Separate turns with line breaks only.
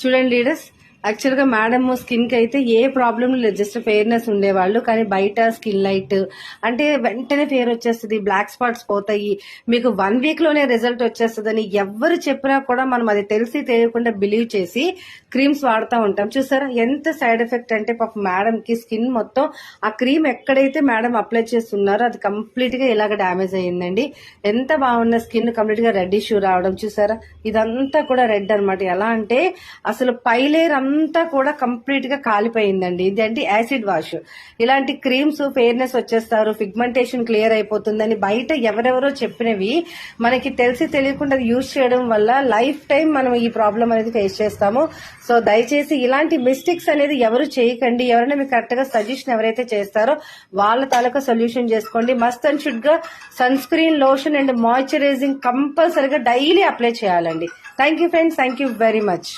Student leaders, యాక్చువల్గా madam స్కిన్కి అయితే ఏ ప్రాబ్లం లేదు జస్ట్ ఫెయిర్నెస్ ఉండేవాళ్ళు. కానీ బయట స్కిన్ లైట్ అంటే వెంటనే ఫేర్ వచ్చేస్తుంది బ్లాక్ స్పాట్స్ పోతాయి. మీకు వన్ వీక్లోనే రిజల్ట్ వచ్చేస్తుందని ఎవరు చెప్పినా కూడా మనం అది తెలిసి తెలియకుండా బిలీవ్ చేసి క్రీమ్స్ వాడుతూ ఉంటాం. చూసారా? ఎంత సైడ్ ఎఫెక్ట్ అంటే పాప మేడం కి స్కిన్ మొత్తం ఆ క్రీమ్ ఎక్కడైతే మేడం అప్లై చేస్తున్నారో అది కంప్లీట్గా ఇలాగ డ్యామేజ్ అయ్యిందండి. ఎంత బాగున్న స్కిన్ కంప్లీట్గా ఇష్యూ రావడం చూసారా? ఇదంతా కూడా రెడ్ అనమాట ఎలా అంటే అసలు పైలేరు అంతా కూడా కంప్లీట్గా కాలిపోయిందండి. ఇది అంటే యాసిడ్ వాష్ ఇలాంటి క్రీమ్స్ ఫెయిర్నెస్ వచ్చేస్తారు. పిగ్మెంటేషన్ క్లియర్ అయిపోతుందని బయట ఎవరెవరో చెప్పినవి మనకి తెలిసి తెలియకుండా యూజ్ చేయడం వల్ల లైఫ్ టైం మనం ఈ ప్రాబ్లం అనేది ఫేస్ చేస్తాము. సో దయచేసి ఇలాంటి మిస్టేక్స్ అనేది ఎవరు చేయకండి. ఎవరైనా మీకు కరెక్ట్గా సజెషన్ ఎవరైతే చేస్తారో వాళ్ళ తాలూకా సొల్యూషన్ చేసుకోండి. Must and షుడ్గా sun screen lotion and moisturising కంపల్సరీగా డైలీ అప్లై చేయాలండి. Thank you friends thank you very much